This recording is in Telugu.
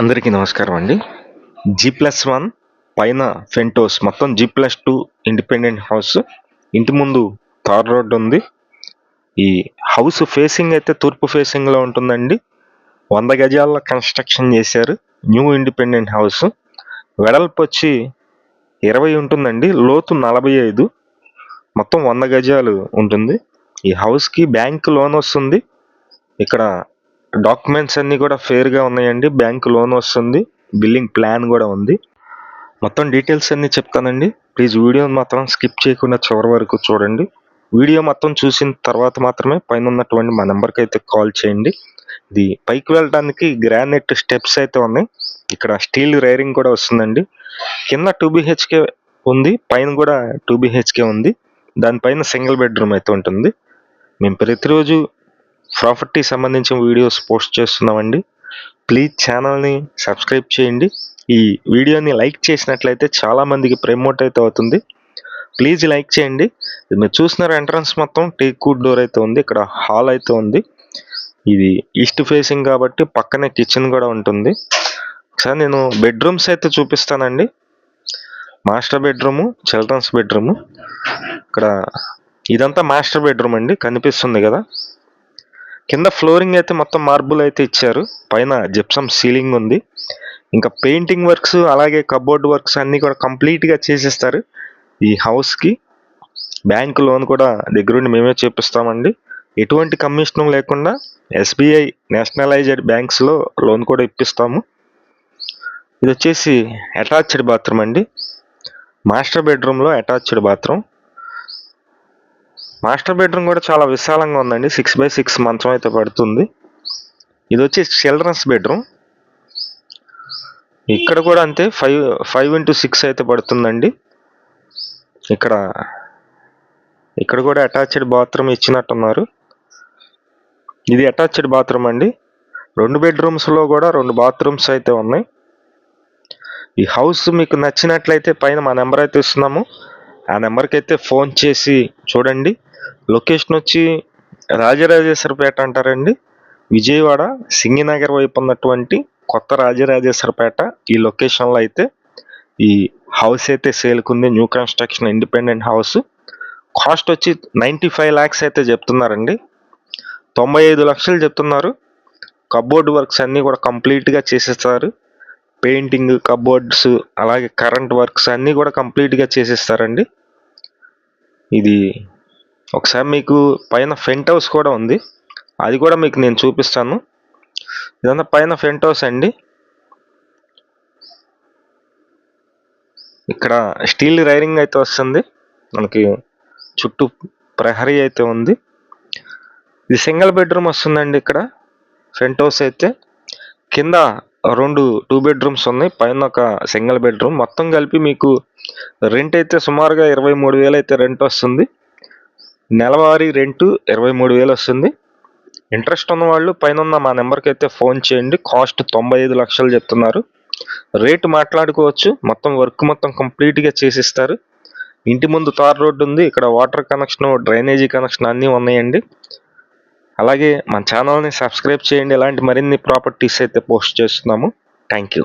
అందరికీ నమస్కారం అండి. జీ ప్లస్ వన్ పైన ఫెంటోస్ మొత్తం G plus two independent house. ఇంటి ముందు తార్ రోడ్ ఉంది. ఈ హౌస్ ఫేసింగ్ అయితే తూర్పు ఫేసింగ్లో ఉంటుందండి. వంద గజాల కన్స్ట్రక్షన్ చేశారు. New independent house. వెడల్పు వచ్చి ఇరవై ఉంటుందండి. లోతు నలభై ఐదు. మొత్తం వంద గజాలు ఉంటుంది. ఈ హౌస్కి బ్యాంక్ లోన్ వస్తుంది. ఇక్కడ డాక్యుమెంట్స్ అన్నీ కూడా ఫేర్గా ఉన్నాయండి. బ్యాంక్ లోన్ వస్తుంది. బిల్లింగ్ ప్లాన్ కూడా ఉంది. మొత్తం డీటెయిల్స్ అన్నీ చెప్తానండి. ప్లీజ్ వీడియో మాత్రం స్కిప్ చేయకుండా చివరి వరకు చూడండి. వీడియో మొత్తం చూసిన తర్వాత మాత్రమే పైన ఉన్నటువంటి మా నెంబర్కి అయితే కాల్ చేయండి. ఇది పైకి వెళ్ళడానికి గ్రానైట్ స్టెప్స్ అయితే ఉన్నాయి. ఇక్కడ స్టీల్ రైరింగ్ కూడా వస్తుందండి. కింద టూ బిహెచ్కే ఉంది. పైన కూడా టూ బిహెచ్కే ఉంది. దానిపైన సింగిల్ బెడ్రూమ్ అయితే ఉంటుంది. మేము ప్రతిరోజు ప్రాపర్టీ సంబంధించిన వీడియోస్ పోస్ట్ చేస్తున్నామండి. ప్లీజ్ ఛానల్ని సబ్స్క్రైబ్ చేయండి. ఈ వీడియోని లైక్ చేసినట్లయితే చాలామందికి ప్రమోట్ అయితే అవుతుంది. ప్లీజ్ లైక్ చేయండి. మీరు చూసిన ఎంట్రన్స్ మొత్తం టేక్ గుడ్ డోర్ అయితే ఉంది ఇక్కడ హాల్ అయితే ఉంది. ఇది ఈస్ట్ ఫేసింగ్ కాబట్టి పక్కనే కిచెన్ కూడా ఉంటుంది. సార్ నేను బెడ్రూమ్స్ అయితే చూపిస్తానండి. మాస్టర్ బెడ్రూము చిల్డ్రన్స్ బెడ్రూము ఇక్కడ ఇదంతా మాస్టర్ బెడ్రూమ్ అండి కనిపిస్తుంది కదా. కింద ఫ్లోరింగ్ అయితే మొత్తం మార్బుల్ అయితే ఇచ్చారు. పైన జిప్సమ్ సీలింగ్ ఉంది. ఇంకా పెయింటింగ్ వర్క్స్ అలాగే కబోర్డ్ వర్క్స్ అన్నీ కూడా కంప్లీట్గా చేసేస్తారు. ఈ హౌస్కి బ్యాంక్ లోన్ కూడా దగ్గరుండి మేమే చేపిస్తామండి. ఎటువంటి కమిషన్ లేకుండా ఎస్బీఐ నేషనలైజ్డ్ బ్యాంక్స్లో లోన్ కూడా ఇప్పిస్తాము. ఇది వచ్చేసి అటాచ్డ్ బాత్రూమ్ అండి. మాస్టర్ బెడ్రూమ్లో అటాచ్డ్ బాత్రూమ్. మాస్టర్ బెడ్రూమ్ కూడా చాలా విశాలంగా ఉందండి. సిక్స్ బై సిక్స్ మంచం అయితే పడుతుంది. ఇది వచ్చి చిల్డ్రన్స్ బెడ్రూమ్. ఇక్కడ కూడా అంతే ఫైవ్ ఫైవ్ ఇంటూ సిక్స్ అయితే పడుతుందండి. ఇక్కడ ఇక్కడ కూడా అటాచ్డ్ బాత్రూమ్ ఇచ్చినట్టున్నారు. ఇది అటాచ్డ్ బాత్రూమ్ అండి. రెండు బెడ్రూమ్స్లో కూడా రెండు బాత్రూమ్స్ అయితే ఉన్నాయి. ఈ హౌస్ మీకు నచ్చినట్లయితే పైన మా నెంబర్ అయితే ఇస్తున్నాము. ఆ నెంబర్కి అయితే ఫోన్ చేసి చూడండి. లొకేషన్ వచ్చి రాజరాజేశ్వరపేట అంటారండి. విజయవాడ సింగినగర్ వైపు ఉన్నటువంటి కొత్త రాజరాజేశ్వరపేట ఈ లొకేషన్లో అయితే ఈ హౌస్ అయితే సేల్కుంది new construction independent house. Cost వచ్చి నైంటీ ఫైవ్ ల్యాక్స్ అయితే చెప్తున్నారండి. తొంభై ఐదు లక్షలు చెప్తున్నారు. కబోర్డ్ వర్క్స్ అన్నీ కూడా కంప్లీట్గా చేసేస్తారు. పెయింటింగ్ కబోర్డ్స్ అలాగే కరెంట్ వర్క్స్ అన్నీ కూడా కంప్లీట్గా చేసేస్తారండి. ఇది ఒకసారి మీకు పైన ఫెంట్ హౌస్ కూడా ఉంది. అది కూడా మీకు నేను చూపిస్తాను. ఇదంతా పైన ఫెంట్ హౌస్ అండి. ఇక్కడ స్టీల్ రైరింగ్ అయితే వస్తుంది. మనకి చుట్టూ ప్రహరీ అయితే ఉంది. ఇది సింగిల్ బెడ్రూమ్ వస్తుందండి ఇక్కడ. ఫ్రంట్ హౌస్ అయితే. కింద రెండు టూ బెడ్రూమ్స్ ఉన్నాయి. పైన ఒక సింగిల్ బెడ్రూమ్. మొత్తం కలిపి మీకు రెంట్ అయితే సుమారుగా ఇరవై మూడు వేలు అయితే రెంట్ వస్తుంది. నెలవారీ రెంటు ఇరవై మూడు వేలు వస్తుంది. ఇంట్రెస్ట్ ఉన్న వాళ్ళు పైన ఉన్న మా నెంబర్కి అయితే ఫోన్ చేయండి. కాస్ట్ తొంభై ఐదు లక్షలు చెప్తున్నారు. రేటు మాట్లాడుకోవచ్చు. మొత్తం వర్క్ మొత్తం కంప్లీట్గా చేసిస్తారు. ఇంటి ముందు తార్ రోడ్డు ఉంది. ఇక్కడ వాటర్ కనెక్షన్ డ్రైనేజీ కనెక్షన్ అన్నీ ఉన్నాయండి. అలాగే మన ఛానల్ని సబ్స్క్రైబ్ చేయండి. ఇలాంటి మరిన్ని ప్రాపర్టీస్ అయితే పోస్ట్ చేస్తున్నాము. Thank you